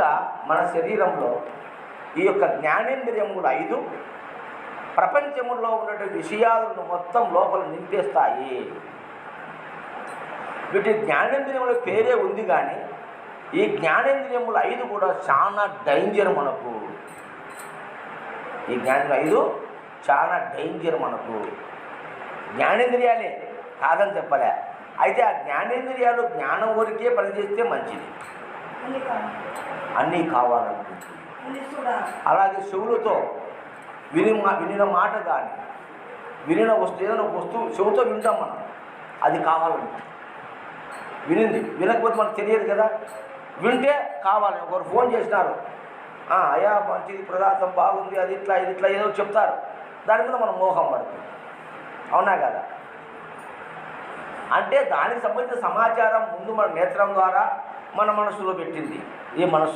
విధంగా మన శరీరంలో ఈ యొక్క జ్ఞానేంద్రియములు ఐదు ప్రపంచములో ఉన్నటువంటి విషయాలను మొత్తం లోపల నింపేస్తాయి. వీటి జ్ఞానేంద్రియముల పేరే ఉంది కానీ ఈ జ్ఞానేంద్రియములు ఐదు కూడా చాలా డేంజర్ మనకు. ఈ జ్ఞానేంద్రియ ఐదు చాలా డేంజర్ మనకు. జ్ఞానేంద్రియాలే కాదని చెప్పలే. అయితే ఆ జ్ఞానేంద్రియాలు జ్ఞానం వరకే పనిచేస్తే మంచిది. అన్ని కావాలి. అన్నీ కావాలనుకుంటుంది. అలాగే చెవులతో విని వినిన మాట కానీ వినిన వస్తువు ఏదైనా వస్తువు చెవుతో వింటాం మనం. అది కావాలంట వినింది. వినకపోతే మనకు తెలియదు కదా. వింటే కావాలి. ఒకరు ఫోన్ చేసినారు. "ఆ, అయ్యా మంచిది పదార్థం బాగుంది అది ఇట్లా ఇది ఇట్లా ఏదో చెప్తారు. దాని మీద మనం మోహం పడుతుంది. అవునా కదా? అంటే దానికి సంబంధించిన సమాచారం ముందు మన నేత్రం ద్వారా మన మనసులో పెట్టింది. ఈ మనసు